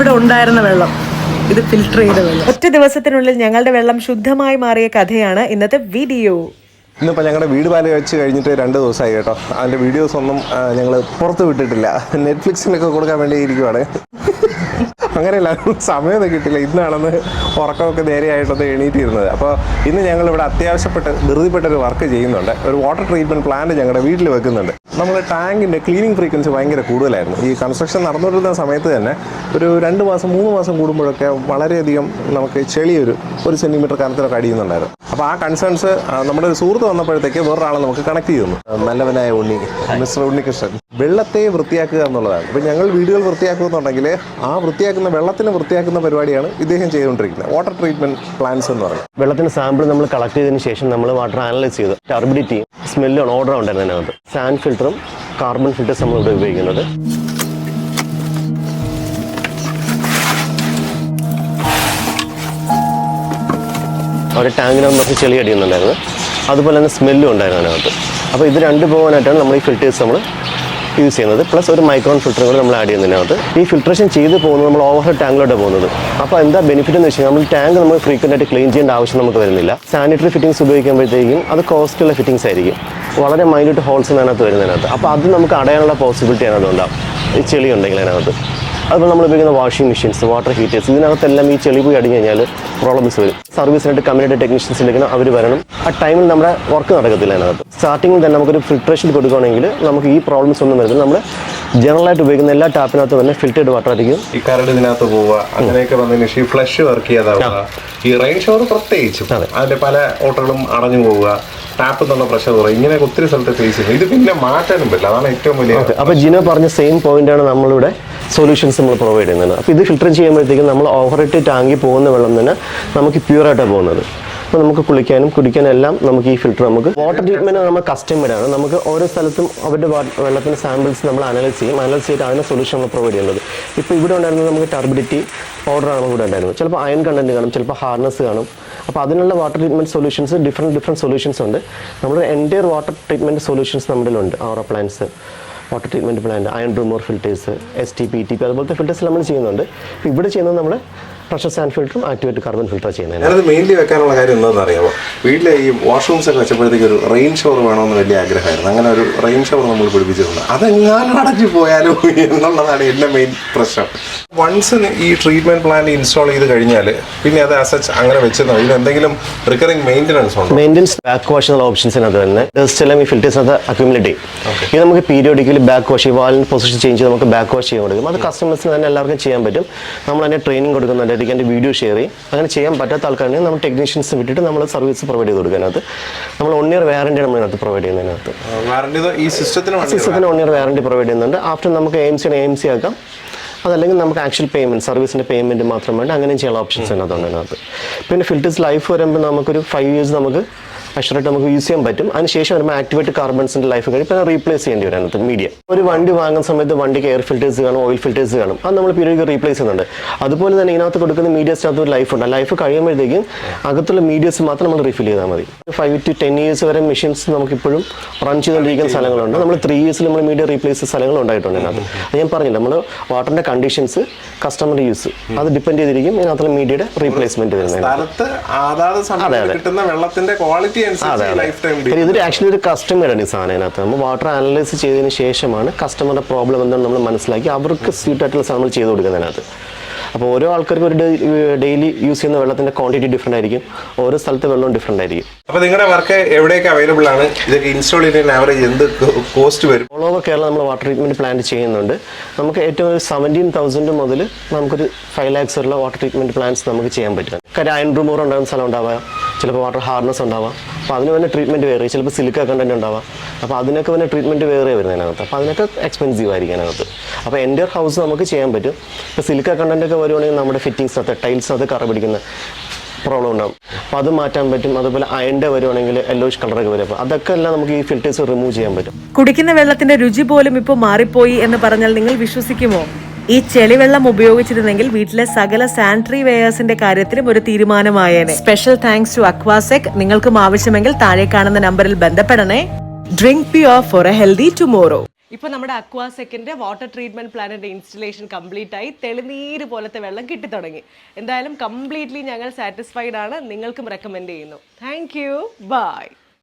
ഇവിടെ ഉണ്ടായിരുന്ന വെള്ളം. ഇത് ഫിൽട്ടർ ചെയ്ത വെള്ളം. ഒറ്റ ദിവസത്തിനുള്ളിൽ ഞങ്ങളുടെ വെള്ളം ശുദ്ധമായി മാറിയ കഥയാണ് ഇന്നത്തെ വീഡിയോ. ഇന്നിപ്പോൾ ഞങ്ങളുടെ വീട് പാൽ വെച്ച് കഴിഞ്ഞിട്ട് രണ്ട് ദിവസമായി കേട്ടോ. അതിന്റെ വീഡിയോസ് ഒന്നും ഞങ്ങൾ പുറത്ത് വിട്ടിട്ടില്ല. നെറ്റ്ഫ്ലിക്സിനൊക്കെ കൊടുക്കാൻ വേണ്ടി ഇരിക്കുവാണ്. അങ്ങനെയല്ല സമയമൊന്നും കിട്ടില്ല ഇന്നാണെന്ന് ഉറക്കമൊക്കെ നേരെയായിട്ടൊന്ന് എണീറ്റിരുന്നത്. അപ്പോൾ ഇന്ന് ഞങ്ങൾ ഇവിടെ അത്യാവശ്യപ്പെട്ട് ധൃതിപ്പെട്ട ഒരു വർക്ക് ചെയ്യുന്നുണ്ട്. ഒരു വാട്ടർ ട്രീറ്റ്മെന്റ് പ്ലാന്റ് ഞങ്ങളുടെ വീട്ടിൽ വെക്കുന്നുണ്ട്. നമ്മൾ ടാങ്കിന്റെ ക്ലീനിങ് ഫ്രീക്വൻസി ഭയങ്കര കൂടുതലായിരുന്നു. ഈ കൺസ്ട്രക്ഷൻ നടന്നുകൊണ്ടിരുന്ന സമയത്ത് തന്നെ ഒരു രണ്ട് മാസം മൂന്ന് മാസം കൂടുമ്പോഴൊക്കെ വളരെയധികം നമുക്ക് ചെളിയൊരു ഒരു സെന്റിമീറ്റർ കനത്തിലൊക്കെ അടിയുന്നുണ്ടായിരുന്നു. അപ്പോൾ ആ കൺസേൺസ് നമ്മുടെ ഒരു സുഹൃത്ത് വന്നപ്പോഴത്തേക്ക് വേറൊരാളെ നമുക്ക് കണക്ട് ചെയ്തു നല്ലവനായ ഉണ്ണി മിസ്റ്റർ ഉണ്ണികൃഷ്ണൻ. വെള്ളത്തെ വൃത്തിയാക്കുക എന്നുള്ളതാണ്. അപ്പോൾ ഞങ്ങൾ വീടുകൾ വൃത്തിയാക്കുന്നുണ്ടെങ്കിൽ ആ വൃത്തിയാക്കുന്ന വെള്ളത്തിന് വൃത്തിയാക്കുന്ന പരിപാടിയാണ് ഇദ്ദേഹം ചെയ്തുകൊണ്ടിരിക്കുന്നത്. വാട്ടർ ട്രീറ്റ്മെന്റ് പ്ലാന്റ്സ് എന്ന് പറയുന്നത്. വെള്ളത്തിന്റെ സാമ്പിൾ നമ്മൾ കളക്ട് ചെയ്തതിന് ശേഷം നമ്മൾ വാട്ടർ അനലൈസ് ചെയ്തു. ടർബിഡിറ്റിയും സ്മെല്ലും ഓർഡർ ഉണ്ടായിരുന്നു അതിനകത്ത് സാൻഡ് ഫിൽറ്ററും കാർബൺ ഫിൽറ്റേഴ്സ് നമ്മൾ ഇവിടെ ഉപയോഗിക്കുന്നത് അവിടെ ടാങ്കിനകത്ത് നമുക്ക് ചെളി അടിയുന്നുണ്ടായിരുന്നു. അതുപോലെ തന്നെ സ്മെല്ലും ഉണ്ടായിരുന്നു അതിനകത്ത്. അപ്പോൾ ഇത് രണ്ട് പോകാനായിട്ടാണ് നമ്മൾ ഈ ഫിൽറ്റേഴ്സ് നമ്മൾ യൂസ് ചെയ്യുന്നത്. പ്ലസ് ഒരു മൈക്രോൺ ഫിൽറ്റർ കൂടെ നമ്മൾ ആഡ് ചെയ്യുന്നതിനകത്ത് ഈ ഫിൽട്രേഷൻ ചെയ്ത് പോകുന്നത് നമ്മൾ ഓവർ ടാങ്കിലോട്ടാണ് ടാങ്കിലോട്ട് പോകുന്നത്. അപ്പോൾ എന്താ ബെനിഫിറ്റ് എന്ന് വെച്ചാൽ നമ്മൾ ടാങ്ക് നമ്മൾ ഫ്രീക്വന്റ് ആയിട്ട് ക്ലീൻ ചെയ്യേണ്ട ആവശ്യം നമുക്ക് വരുന്നില്ല. സാനിറ്ററി ഫിറ്റിംഗ്സ് ഉപയോഗിക്കുമ്പോഴത്തേക്കും അത് കോസ്റ്റുള്ള ഫിറ്റിംഗ്സ് ആയിരിക്കും. വളരെ മൈന്യൂട്ട് ഹോൾസ് അതിനകത്ത് വരുന്നതിനകത്ത്. അപ്പോൾ അത് നമുക്ക് അടയാനുള്ള പോസിബിലിറ്റി അതിനകത്ത് ഉണ്ടാവും ഈ ചെളി ഉണ്ടെങ്കിൽ അതിനകത്ത്. അതുപോലെ നമ്മൾ ഉപയോഗിക്കുന്ന വാഷിംഗ് മെഷീൻസ് വാട്ടർ ഹീറ്റേഴ്സ് ഇതിനകത്തെല്ലാം ഈ ചെളി പോയി അടിഞ്ഞു കഴിഞ്ഞാൽ പ്രോബ്ലംസ് വരും. സർവീസിനായിട്ട് കമ്മ്യൂണിറ്റി ടെക്നീഷ്യൻസ് വിളിക്കണം അവർ വരണം. ആ ടൈമിൽ നമ്മുടെ വർക്ക് നടക്കത്തില്ല അതിനകത്ത്. സ്റ്റാർട്ടിങ്ങിൽ തന്നെ നമുക്കൊരു ഫിൽട്രേഷൻ കൊടുക്കുകയാണെങ്കിൽ നമുക്ക് ഈ പ്രോബ്ലംസ് ഒന്നും വരുന്നത് നമ്മൾ ജനറലായിട്ട് ഉപയോഗിക്കുന്ന എല്ലാ ടാപ്പിനകത്ത് തന്നെ ഫിൽറ്റേഡ് വാട്ടർ ആയിരിക്കും. ഈ കരട് ഇതിനകത്ത് പോവുക അങ്ങനെയൊക്കെ വന്നതിന് ശേഷം ഈ ഫ്ലഷ് വർക്ക് ചെയ്യാതാവുക. ഈ റെയിൻ ഷവർ പ്രത്യേകിച്ചും. അതിന്റെ പല ഓട്ടകളും അടഞ്ഞു പോവുക. ടാപ്പ് എന്നുള്ള പ്രഷർ ഇങ്ങനെ ഒത്തിരി സ്ഥലത്ത് ഫേസ് ചെയ്യുന്നത് ഇത് പിന്നെ മാറ്റാനും പറ്റില്ല. അതാണ് ഏറ്റവും വലിയ അപ്പോൾ ജിനോ പറഞ്ഞ സെയിം പോയിന്റ് ആണ് നമ്മളിവിടെ സൊല്യൂഷൻസ് നമ്മൾ പ്രൊവൈഡ് ചെയ്യുന്നത്. അപ്പോൾ ഇത് ഫിൽട്ടർ ചെയ്യുമ്പോഴത്തേക്കും നമ്മൾ ഓവറിട്ട് ടാങ്കി പോകുന്ന വെള്ളം തന്നെ നമുക്ക് പ്യൂറായിട്ടാണ് പോകുന്നത്. അപ്പോൾ നമുക്ക് കുളിക്കാനും കുടിക്കാനും എല്ലാം നമുക്ക് ഈ ഫിൽറ്റർ നമുക്ക്. വാട്ടർ ട്രീറ്റ്മെന്റ് നമ്മൾ കസ്റ്റമേഡ് ആണ് നമുക്ക് ഓരോ സ്ഥലത്തും അവരുടെ വെള്ളത്തിന്റെ സാമ്പിൾസ് നമ്മൾ അനലൈസ് ചെയ്യും. അനലൈസ് ചെയ്തിട്ട് അതിന് സൊല്യൂഷൻ നമ്മൾ പ്രൊവൈഡ് ചെയ്യുന്നത്. ഇപ്പോൾ ഇവിടെ ഉണ്ടായിരുന്നത് നമുക്ക് ടർബിഡിറ്റി പൗഡറാണ് ഇവിടെ ഉണ്ടായിരുന്നത്. ചിലപ്പോൾ അയൺ കണ്ടന്റ് കാണും ചിലപ്പോൾ ഹാർനസ് കാണും. അപ്പോൾ അതിനുള്ള water treatment solutions different different solutions ഉണ്ട്. നമ്മുടെ എന്റെ വാട്ടർ ട്രീറ്റ്മെന്റ് സൊല്യൂഷൻസ് നമ്മുടെ ഉണ്ട് അവർ appliance water treatment plant iron remover filters S T P T P അതുപോലത്തെ ഫിൽറ്റേഴ്സ് നമ്മൾ ചെയ്യുന്നുണ്ട്. ഇവിടെ ചെയ്യുന്നത് നമ്മൾ പ്രഷർ സാൻഡ് ഫിൽറ്ററും ആക്ടിവേറ്റ് കാർബൺ ഫിൽറ്റർ ചെയ്യുന്നത് ഞാനത് മെയിൻലി വെക്കാനുള്ള കാര്യം എന്താണെന്ന് അറിയാമോ വീട്ടിലെ ഈ വാഷ്റൂംസ് ഒക്കെ വെച്ചപ്പോഴത്തേക്ക് ഒരു റെയിൻ ഷവർ വേണമെന്ന് വലിയ ആഗ്രഹമായിരുന്നു. അങ്ങനെ ഒരു റെയിൻ ഷവർ നമ്മൾ പിടിപ്പിച്ചിട്ടുണ്ട് അതെങ്ങാനും അടച്ചു പോയാലോ എന്നുള്ളതാണ് എന്റെ മെയിൻ പ്രശ്നം. വൺസ് ഈ ട്രീറ്റ്മെന്റ് പ്ലാൻ ഇൻസ്റ്റാൾ ചെയ്ത് കഴിഞ്ഞാൽ പിന്നെ അത് അസച്ച് അങ്ങനെ വെച്ചെന്നോ ഇതിന് എന്തെങ്കിലും റിക്കറിംഗ് മെയിന്റനൻസ് ഉണ്ട്? മെയിന്റനൻസ് ബാക്ക് വാഷ് എന്നുള്ള ഓപ്ഷൻസിനകത്ത് തന്നെ ഡസ്റ്റ് എല്ലാം ഈ ഫിൽറ്റേഴ്സിനകത്ത് അക്യുമുലേറ്റ് ചെയ്യും. ഇത് നമുക്ക് പീരിയോഡിക്കലി ബാക്ക് വാഷ് ഈ വാലിന് പൊസിഷൻ ചേഞ്ച് നമുക്ക് ബാക്ക് വാഷ് ചെയ്യാൻ കൊടുക്കും. അത് കസ്റ്റമേഴ്സിന് തന്നെ എല്ലാവർക്കും ചെയ്യാൻ പറ്റും. നമ്മൾ അതിന്റെ ട്രെയിനിങ് കൊടുക്കുന്നുണ്ട് അതിലേക്ക് എന്റെ വീഡിയോ ഷെയർ ചെയ്യും. അങ്ങനെ ചെയ്യാൻ പറ്റാത്ത ആൾക്കാരെ നമ്മൾ ടെക്നീഷ്യൻസ് വിട്ടിട്ട് നമ്മൾ സർവീസ് പ്രൊവൈഡ് ചെയ്ത് കൊടുക്കാനകത്ത് നമ്മൾ വൺ ഇയർ വാറണ്ടി നമ്മൾ ഇതിനകത്ത് പ്രൊവൈഡ് ചെയ്യുന്നതിനകത്ത് ഈ സിസ്റ്റത്തിന് സിസ്റ്റത്തിന് വൺ ഇയർ വാറണ്ടി പ്രൊവൈഡ് ചെയ്യുന്നുണ്ട്. ആഫ്റ്റർ നമുക്ക് എം സി എം സി ആക്കാം. അതല്ലെങ്കിൽ നമുക്ക് ആക്ച്വൽ പേയ്മെന്റ് സർവീസിന്റെ പേയ്മെന്റ് മാത്രം വേണ്ട. അങ്ങനെ ചെയ്യാനുള്ള ഓപ്ഷൻസ് അതിനകത്തുണ്ട് അതിനകത്ത്. പിന്നെ ഫിൽറ്റേഴ്സ് ലൈഫ് വരുമ്പോൾ നമുക്കൊരു ഫൈവ് ഇയേഴ്സ് നമുക്ക് അഷറായിട്ട് നമുക്ക് യൂസ് ചെയ്യാൻ പറ്റും. അതിനുശേഷം വരുമ്പോൾ ആക്ടിവേറ്റ് കാർബൺസിന്റെ ലൈഫ് കഴിഞ്ഞ് പിന്നെ റീപ്ലേസ് ചെയ്യേണ്ടി വരും അതിനകത്ത് മീഡിയ ഒരു വണ്ടി വാങ്ങുന്ന സമയത്ത് വണ്ടിക്ക് എയർ ഫിൽറ്റേഴ്സ് കാണും ഓയിൽ ഫിൽറ്റേഴ്സ് കാണും. അത് നമ്മൾ പീരിയഡ് റീപ്ലേസ് ചെയ്യുന്നുണ്ട്. അതുപോലെ തന്നെ ഇതിനകത്ത് കൊടുക്കുന്ന മീഡിയസിനകത്ത് ഒരു ലൈഫ് ഉണ്ട്. ആ ലൈഫ് കഴിയുമ്പോഴത്തേക്കും അകത്തുള്ള മീഡിയസ് മാത്രം നമ്മൾ റീഫിൽ ചെയ്താൽ മതി. ഫൈവ് ടു ടെൻ ഇയേഴ്സ് വരെ മെഷീൻസ് നമുക്കിപ്പോഴും റൺ ചെയ്തുകൊണ്ടിരിക്കുന്ന സ്ഥലങ്ങളുണ്ട്. നമ്മൾ ത്രീ ഇയേഴ്സിൽ നമ്മൾ മീഡിയ റീപ്ലേസ് സ്ഥലങ്ങൾ ഉണ്ടായിട്ടുണ്ട് അതിനകത്ത് അത് ഞാൻ പറഞ്ഞില്ല. നമ്മൾ വാട്ടറിന്റെ കണ്ടീഷൻസ് കസ്റ്റമർ യൂസ് അത് ഡിപ്പെൻഡ് ചെയ്തിരിക്കും. ഇതിനകത്തുള്ള മീഡിയയുടെ റീപ്ലേസ്മെന്റ് വരുന്നത് സമയത്ത് കിട്ടുന്ന വെള്ളത്തിന്റെ ക്വാളിറ്റി ഇതൊരു ആക്ച്വലി ഒരു കസ്റ്റമറാണ് ഈ സാധനം അതിനകത്ത് നമ്മൾ വാട്ടർ അനലൈസ് ചെയ്തതിന് ശേഷമാണ് കസ്റ്റമറുടെ പ്രോബ്ലം എന്താണെന്ന് നമ്മൾ മനസ്സിലാക്കി അവർക്ക് സ്യൂട്ട് ആയിട്ടുള്ള സാധനം നമ്മൾ ചെയ്ത് കൊടുക്കുന്നതിനകത്ത് അപ്പോൾ ഓരോ ആൾക്കാർക്കും ഒരു ഡെയിലി യൂസ് ചെയ്യുന്ന വെള്ളത്തിന്റെ ക്വാണ്ടിറ്റി ഡിഫറെന്റ് ആയിരിക്കും. ഓരോ സ്ഥലത്തെ വെള്ളവും ഡിഫറെന്റ് ആയിരിക്കും. അപ്പോൾ നിങ്ങളുടെ വർക്ക് എവിടെയൊക്കെ അവൈലബിൾ ആണ്? ഇതൊക്കെ ഇൻസ്റ്റാൾ ചെയ്യുന്ന ആവറേജ് എന്ത് കോസ്റ്റ് വരും? ഓൾ ഓവർ കേരള നമ്മൾ വാട്ടർ ട്രീറ്റ്മെന്റ് പ്ലാന്റ് ചെയ്യുന്നുണ്ട്. നമുക്ക് ഏറ്റവും ഒരു സെവന്റീൻ തൗസൻഡ് മുതൽ നമുക്കൊരു ഫൈവ് ലാക്സ് വരെയുള്ള വാട്ടർ ട്രീറ്റ്മെന്റ് പ്ലാന്റ്സ് നമുക്ക് ചെയ്യാൻ പറ്റും. കാര്യം അയൺ റിമൂവർ ഉണ്ടാകുന്ന സ്ഥലം ഉണ്ടാവാം. ചിലപ്പോൾ വാട്ടർ ഹാർനസ് ഉണ്ടാവാം. അപ്പോൾ അതിന് വേണ്ട ട്രീറ്റ്മെന്റ് വേറെ. ചിലപ്പോൾ സിലിക്ക കണ്ടന്റ് ഉണ്ടാവാം. അപ്പോൾ അതിനൊക്കെ വേണ്ട ട്രീറ്റ്മെന്റ് വേറെ വരുന്നതിനകത്ത് അപ്പോൾ അതിനൊക്കെ എക്സ്പെൻസീവ് ആയിരിക്കും അതിനകത്ത്. അപ്പോൾ എന്റെ ഹൗസ് നമുക്ക് ചെയ്യാൻ പറ്റും. ഇപ്പോൾ സിലിക്ക കണ്ടന്റ് ഒക്കെ വരുവാണെങ്കിൽ നമ്മുടെ ഫിറ്റിങ്സ് അത് ടൈൽസ് ടൈൽസിനകത്ത് കറ പിടിക്കുന്ന പ്രോബ്ലം ഉണ്ടാവും. അപ്പോൾ അത് മാറ്റാൻ പറ്റും. അതുപോലെ അയന്റെ വരുവാണെങ്കിൽ യെല്ലോയിഷ് കളറൊക്കെ വരും. അപ്പോൾ അതൊക്കെ എല്ലാം നമുക്ക് ഈ ഫിൽറ്റേഴ്സ് റിമൂവ് ചെയ്യാൻ പറ്റും. കുടിക്കുന്ന വെള്ളത്തിന്റെ രുചി പോലും ഇപ്പോൾ മാറിപ്പോയി എന്ന് പറഞ്ഞാൽ നിങ്ങൾ വിശ്വസിക്കുമോ? ഈ ചെളിവെള്ളം ഉപയോഗിച്ചിരുന്നെങ്കിൽ വീട്ടിലെ സകല സാനിറ്ററി വെയേഴ്സിന്റെ കാര്യത്തിലും ഒരു തീരുമാനമായേനെ. സ്പെഷ്യൽ താങ്ക്സ് ടു അക്വാസെക് നിങ്ങൾക്കും ആവശ്യമെങ്കിൽ താഴെ കാണുന്ന നമ്പറിൽ ബന്ധപ്പെടണേ. Drink pure for a healthy tomorrow ഇപ്പൊ നമ്മുടെ അക്വാസെക്കിന്റെ വാട്ടർ ട്രീറ്റ്മെന്റ് പ്ലാനിന്റെ ഇൻസ്റ്റലേഷൻ കംപ്ലീറ്റ് ആയി. തെളിനീര് പോലത്തെ വെള്ളം കിട്ടി തുടങ്ങി. എന്തായാലും കംപ്ലീറ്റ്ലി ഞങ്ങൾ സാറ്റിസ്ഫൈഡ് ആണ്. നിങ്ങൾക്കും റെക്കമെൻഡ് ചെയ്യുന്നു. Thank you by